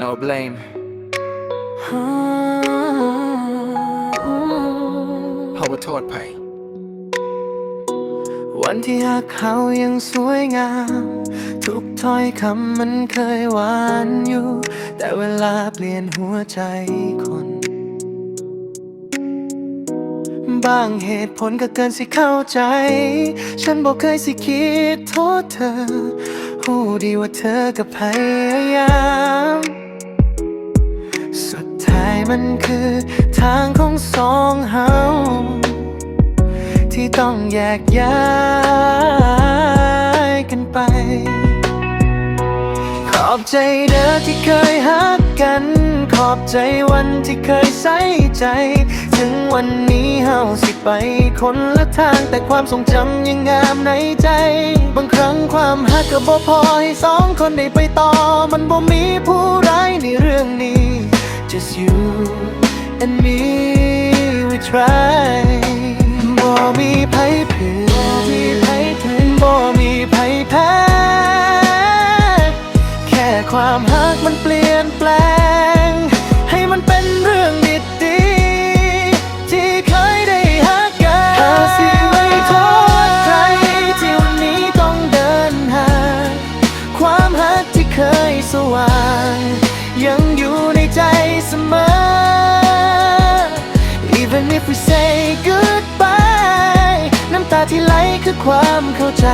No blame เพราะว่าโทษภัยวันที่หักเขายังสวยงาม ทุกถ้อยคำมันเคยหวานอยู่ แต่เวลาเปลี่ยนหัวใจคน บางเหตุผลก็เกินสิเข้าใจ ฉันบอกเคยสิคิดโทษเธอหูดีว่าเธอกับพยายาม สุดท้ายมันคือทางของสองเฮาที่ต้องแยกย้ายกันไป ขอบใจเด้อที่เคยฮักกัน ขอบใจวันที่เคยใส่ใจ ถึงวันนี้เฮาสิไปคนละทางแต่ความทรงจำยังงามในใจ บางครั้งความฮักก็บ่พอให้สองคนได้ไปต่อ มันบ่มีผู้ร้ายในเรื่องนี้ just you and me we try บ่มีไผเพื่อนบ่มีไผแพ้ แค่ความฮักมันเปลี่ยนแปลง ว่าง ยังอยู่ในใจเสมอ Even if we say goodbye น้ำตาที่ไหลคือความเข้าใจ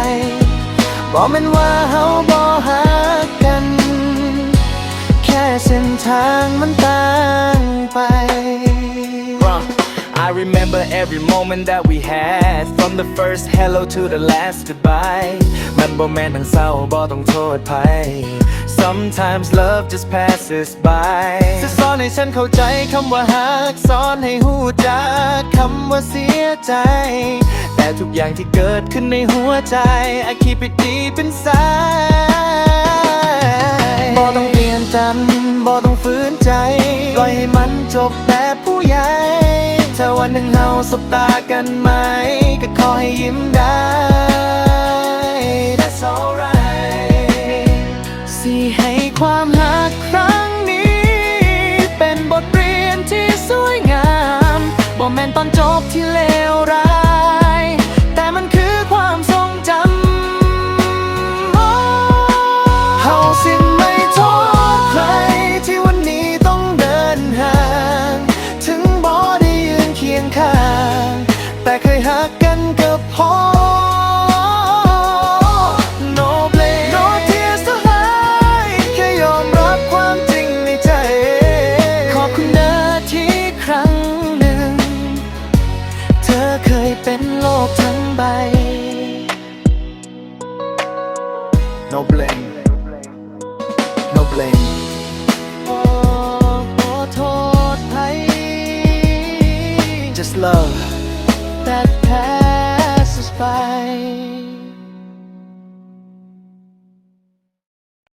บอกมันว่าเฮาบ่หักกัน แค่เส้นทางมันต่างไป I remember every moment that we had From the first hello to the last goodbye มันบ่แม่นทั้งเศร้าบ่ต้องโทษภัย Sometimes love just passes by จะสอนให้ฉันเข้าใจคำว่าฮักสอนให้หูจักคำว่าเสียใจ แต่ทุกอย่างที่เกิดขึ้นในหัวใจ I keep it deep inside บ่ต้องเปลี่ยนจำบ่ต้องฝืนใจปล่อยให้มันจบแบบผู้ใหญ่ ถ้าวันหนึ่งเราสบตากันไหม ก็ขอให้ยิ้มได้ That's alright สิให้ความรักครั้งนี้ เป็นบทเรียนที่สวยงามบ่แม่นตอนจบที่เลวร้าย แต่เคยหักกันก็พอ No blame No tears to hide แค่ยอมรับความจริงในใจ ขอบคุณนะที่ครั้งหนึ่ง เธอเคยเป็นโลกทั้งใบ No blame No blame โอ้ขอโทษใคร Just love that